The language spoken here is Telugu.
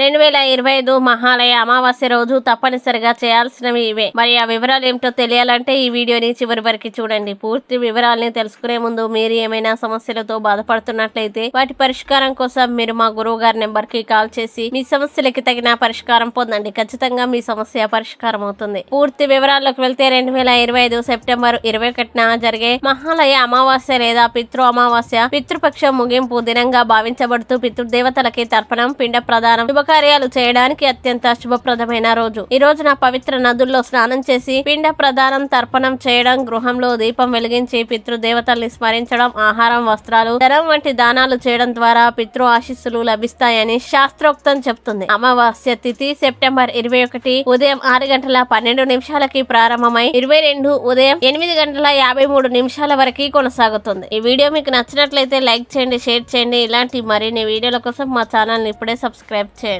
రెండు వేల ఇరవై ఐదు మహాలయ అమావాస్య రోజు తప్పనిసరిగా చేయాల్సినవి ఇవే. మరి ఆ వివరాలు ఏమిటో తెలియాలంటే ఈ వీడియోని చివరి వరకు చూడండి. పూర్తి వివరాలని తెలుసుకునే ముందు మీరు ఏమైనా సమస్యలతో బాధపడుతున్నట్లయితే వాటి పరిష్కారం కోసం మీరు మా గురువు గారి నెంబర్కి కాల్ చేసి మీ సమస్యలకి తగిన పరిష్కారం పొందండి. ఖచ్చితంగా మీ సమస్య పరిష్కారం అవుతుంది. పూర్తి వివరాల్లోకి వెళ్తే రెండు వేల ఇరవై ఐదు సెప్టెంబర్ ఇరవై ఒకటిన జరిగే మహాలయ అమావాస్య లేదా పితృ అమావాస్య పితృపక్షం ముగింపు దినంగా భావించబడుతూ పితృదేవతలకి తర్పణం పిండ ప్రదానం శుభకార్యాలు చేయడానికి అత్యంత శుభప్రదమైన రోజు. ఈ రోజున పవిత్ర నదుల్లో స్నానం చేసి పిండ ప్రదానం తర్పణం చేయడం గృహంలో దీపం వెలిగించి పితృదేవతల్ని స్మరించడం ఆహారం వస్త్రాలు ధనం వంటి దానాలు చేయడం ద్వారా పితృ ఆశీస్సులు లభిస్తాయని శాస్త్రోక్తం చెప్తుంది అమావాస్య తిథి సెప్టెంబర్ ఇరవై ఒకటి ఉదయం ఆరు గంటల పన్నెండు నిమిషాలకి ప్రారంభమై ఇరవై రెండు ఉదయం ఎనిమిది గంటల యాభై మూడు నిమిషాల వరకు కొనసాగుతుంది. ఈ వీడియో మీకు నచ్చినట్లయితే లైక్ చేయండి షేర్ చేయండి. ఇలాంటి మరిన్ని వీడియోల కోసం మా ఛానల్ని ఇప్పుడే సబ్స్క్రైబ్ చేయండి.